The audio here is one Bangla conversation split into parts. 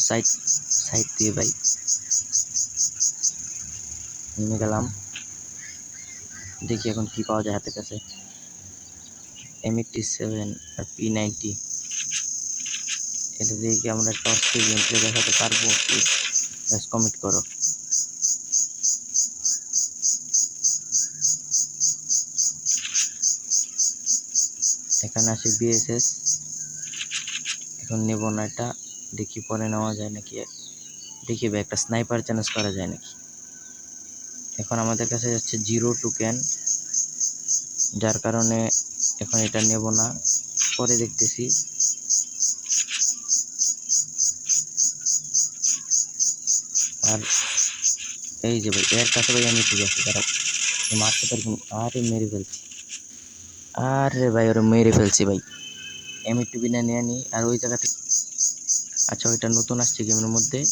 সাইড সাইড দিয়ে ভাই। নেমে গেলাম। দেখি এখন কি পাওয়া যায় হাতের কাছে। এম এইটটি সেভেন আর পি নাইনটি এটা দিয়ে কি আমরা একটা অস্থির প্লে দেখাতে পারব? ব্যাস কমিট করো। এখানে আছে বিএসএস এখন নেব না এটা। দেখি পরে নেওয়া যায় নাকি? দেখি ভাই, একটা স্নাইপার চ্যালেঞ্জ করা যায় নাকি? এখন আমাদের কাছে যাচ্ছে জিরো টু ক্যান যার কারণে এখন এটা নেব না। পরে দেখতেছি। আর এই যে ভাই, এর কাছে ভাই আমি ঠিক আছে তারা মারতে পারব না। আরে মেরে ফেলছি। আরে ভাই, ওরা মেরে ফেলছি ভাই। এম একটু বিনা নিয়ে নিই আর ওই জায়গা থেকে আচ্ছা ওইটা নতুন আসছে গেমের মধ্যে।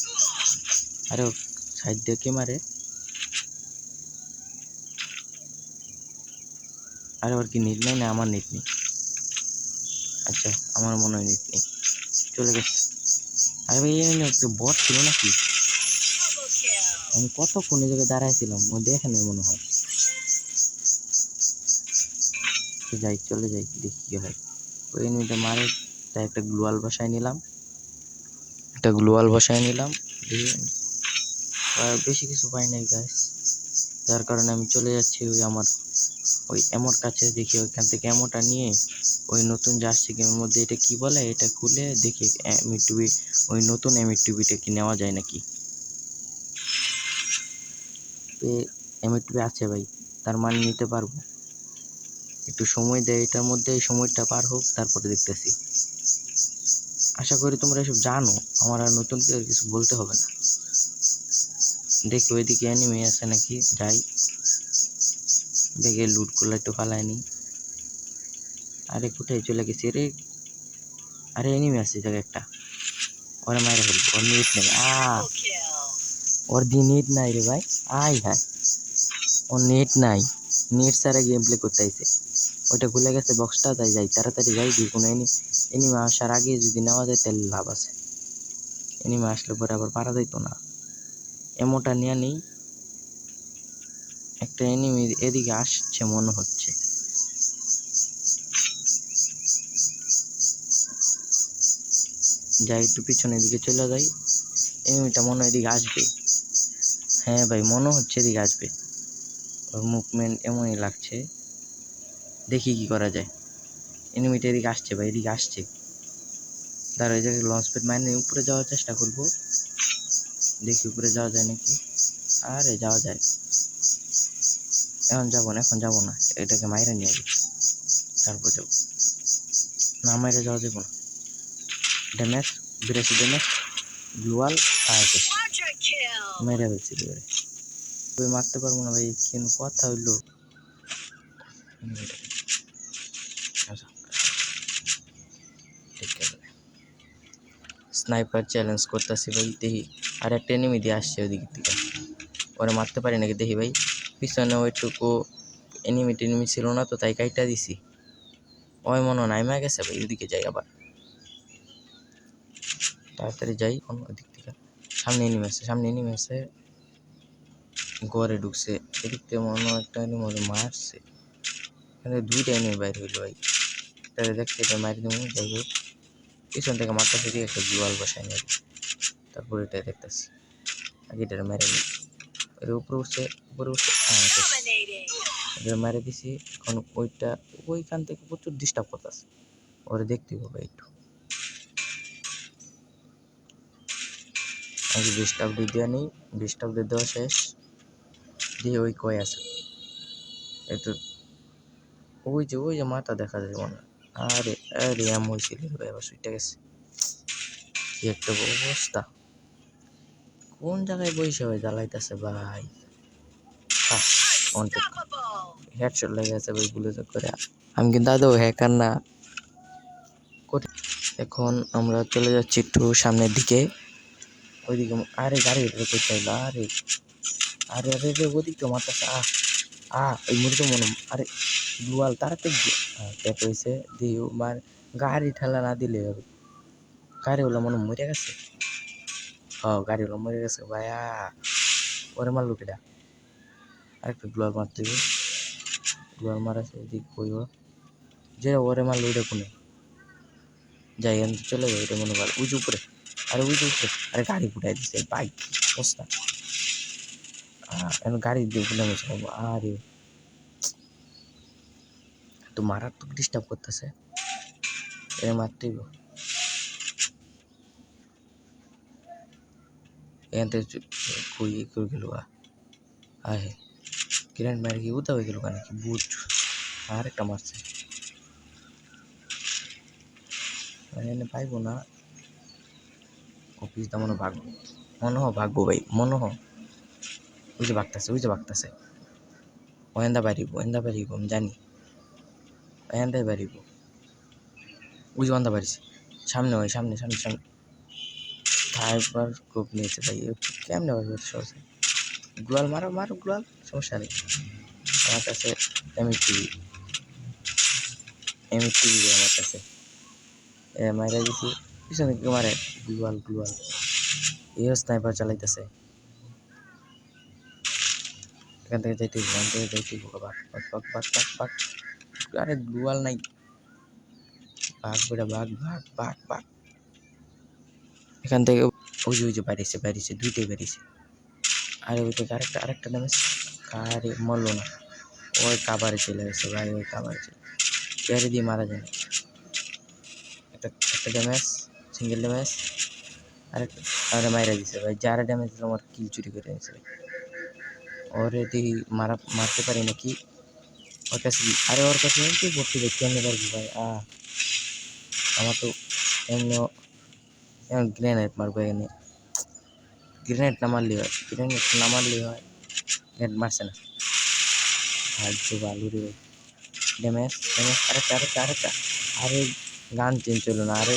আরে, সাইড দিয়ে কে মারে? আরে, ওর কি নিট নেই না আমার নেট নেই? আচ্ছা আমার মনে হয় নেট নেই। চলে গেছে। আরে, ভাই একটা বট ছিল নাকি? আমি কতক্ষণ এই জায়গায় দাঁড়াইছিলাম? ও দেখে নেই মনে হয়। যাই, চলে যাই, দেখি কি হয়। ওই এনিমিটা মারে, তাই একটা গ্লোয়াল বসায় নিলাম। একটা গ্লোয়াল বসায় নিলাম। বেশি কিছু পাই নাই গাছ যার কারণে আমি চলে যাচ্ছি ওই আমার ওই এমোর কাছে দেখি ওইখান থেকে এমোটা নিয়ে ওই নতুন জার্সি গেমের মধ্যে এটা কি বলে এটা খুলে দেখি এমি টুবি ওই নতুন এমি টুবিটা কি নেওয়া যায় নাকি? এমি টুবি আছে ভাই তার মানে নিতে পারব। একটু সময় দেয় এটার মধ্যে এই সময়টা পার হোক তারপরে দেখতেছি। আশা করি তোমরা এসব জানো। আমার আর নতুন করে কিছু বলতে হবে না। দেখি ওইদিকে অ্যানিমে আছে নাকি? যাই। দেখে লুটগুলো একটু ফালায়নি আরে, কোথায় চলে গেছি রে? আরে এনিমি আছে জায়গায় একটা। ওরে মায়ের ফেলব ওর নেট নেই। আ, ওর দি নেট নাই রে ভাই। আই হাই ওর নেট নাই। নেট ছাড়া গেম প্লে করতে আইছে। ওইটা খুলে গেছে বক্সটা তাই যাই, তাড়াতাড়ি যাই দিয়ে কোনো এনি এনিমে আসার আগে যদি নেওয়া যায় তাহলে লাভ আছে। এনিমে আসলে পরে আবার পারা যাইতো না। এমোটা নিয়ে নেই। একটা এনিমি এদিকে আসছে, মনে হচ্ছে। যাই একটু পিছনের দিকে চলে যাই। এনিমিটা মনে হয় এদিকে আসবে। হ্যাঁ ভাই, মনে হচ্ছে এদিকে আসবে। ওর মুভমেন্ট এমনই লাগছে। দেখি কি করা যায়। এনিমিটা এদিকে আসছে বা এদিকে আসছে। দাঁড়া ওই জায়গায় লঞ্চ প্যাড মাইনে উপরে যাওয়ার চেষ্টা করব। দেখি উপরে যাওয়া যায় নাকি? আরে, যাওয়া যায়। এখন যাব না, এখন যাব না। এটাকে মাইরে নিয়ে যাব তারপর যাব। না, মাইরে যাওয়া যাব না। ড্যামেজ বিরাশি ড্যামেজ গ্লুয়াল আছে মেরে ফেলছি এবারে মারতে পারব না ভাই, কেন কথা হইল? স্নাইপার চ্যালেঞ্জ করতেছি ভাই, দেখি। আর একটা এনিমি দিয়ে আসছে ওদিক থেকে। ওরা মারতে পারি নাকি? দেখি ভাই, পিছনে ওইটুকু এনিমি টেনিমি ছিল না তো, তাই কাইটা দিছি। ওই মনে নাইমা গেছে ভাই, ওদিকে যাই আবার। তাড়াতাড়ি যাই অন্য ওদিক থেকে। সামনে এনিমি আছে, সামনে এনিমি আছে। ঘরে ঢুকছে, এদিক থেকে মনে একটা এনিমি মারছে। এখানে দুইটা এনিমি বাইর হইল ভাই। তাহলে দেখতে এটা মারি দেবো যাই হোক। পিছন থেকে মাথা দিয়ে একটা জুয়াল বসায় নেবে তারপর এটা দেখতেছি। আগে এটা মেরে নিই এর উপরে উঠছে উপরে উঠছে এটা মেরে দিছি, এখন ওইটা, ওইখান থেকে প্রচুর ডিস্টার্ব করতেছে। ওরে দেখতে হবে একটু। আমি ডিস্টার্ব দিয়ে দেওয়া নেই ডিস্টার্ব দিয়ে দেওয়া শেষ। দিয়ে ওই কয় আছে। একটু ওই যে ওই যে মাথা দেখা যায় মনে। আরে আরে এম হয়েছিল ভাই আবার সুইটা গেছে। কি একটা অবস্থা কোন জায়গায় বসে ভাই? জ্বালাইতেছে ভাই। হেডশট লেগে গেছে ভাই গুলো করে। আমি কিন্তু আদৌ হ্যাকার না। এখন আমরা চলে যাচ্ছি একটু সামনের দিকে। ওইদিকে আরে গাড়ি করতে হইল, আরে। আরে আরে ওদিকে মারতেছে আ আ মনে আরে, দুয়াল তাড়াতাড়ি ট্যাপ হয়েছে দিয়ে মানে গাড়ি ঠেলা না দিলে হবে। গাড়ি ওলা মনে মরে গেছে। হ্যাঁ গাড়িওয়ালা মরে গেছে, ভাইয়া। ওরে মারলো কেটা আরেকটা গ্লোয়ার মারতে হবে। গ্লোয়ার মারা দিক কইব যে ওরে মারলো, ওইটা কোনে? যাই, আমি চলে যাই এটা মনে ওই যে উপরে। আরে যে উপরে। আরে, গাড়ি ফুটাই দিছে বাইক এখন গাড়ি দিয়ে ফুলে গেছে আরে, তো মারাত্মক ডিস্টার্ব করতেছে। এ মারতেই এখান থেকে কই করে গেল আহে কিরণ মারি কি উদা হয়ে গেল কি বুট আর একটা মারছে এনে পাইবো না। অফিস দা মনে ভাগবো মনে হয় ভাগবো ভাই, মনে হয়। ওই যে ভাগতেছে ওই যে ওয়েন্দা বাড়িব ওয়েন্দা বাড়িব, আমি জানি। ওয়েন্দাই বাড়িব। ওই যে ওয়েন্দা বাড়িছে। সামনে, ওই সামনে সামনে সামনে। ফাইবার কোপ নিয়েছে ভাই কেমনে সহজে? গ্লোয়াল মারো মারো গ্লোয়াল সমস্যা নেই। আমার কাছে এমনি টিভি এমনি আমার কাছে। এ মাইরা দিছি পিছনে মারে গ্লোয়াল গ্লোয়াল এই স্নাইপার চালাইতেছে। এখান থেকে যাইতে হইব, এখান থেকে যাইতে হইব, বাক বাক বাক বাক বাক বাক আরে গ্লোয়াল নাই বাঘ বেটা বাঘ বাঘ বাঘ বাঘ এখান থেকে ওই যে ওই যে বাড়িছে বাড়িছে দুইটাই বাড়িছে আরে ওই থেকে আরেকটা আরেকটা ড্যামেজ আরে মরলো না ওই কাবারে চলে গেছে ভাই ওই কাবারে চলে পেয়ারে দিয়ে মারা যায় না। একটা একটা ড্যামেজ সিঙ্গেল ড্যামেজ আরেকটা আরে মাইরা দিছে ভাই যারা ড্যামেজ দিল আমার কিল চুরি করে নিয়েছে ওরে দেখি মারা, মারতে পারি নাকি? ওর কাছে আরে ওর কাছে কি করতে দেখি কেমনি পারবি ভাই। আ, আমার তো এমনি এমন গ্রেনেড মারবো এখানে। গ্রেনেড না মারলেই হয়। গ্রেনেড না মারলেই হয়। গ্রেনেড মারছে না। ভাগ্য ভালো রে। ড্যামেজ ড্যামেজ আরেকটা আরেকটা আরেকটা আরে গান চেঞ্জ হলো না। আরে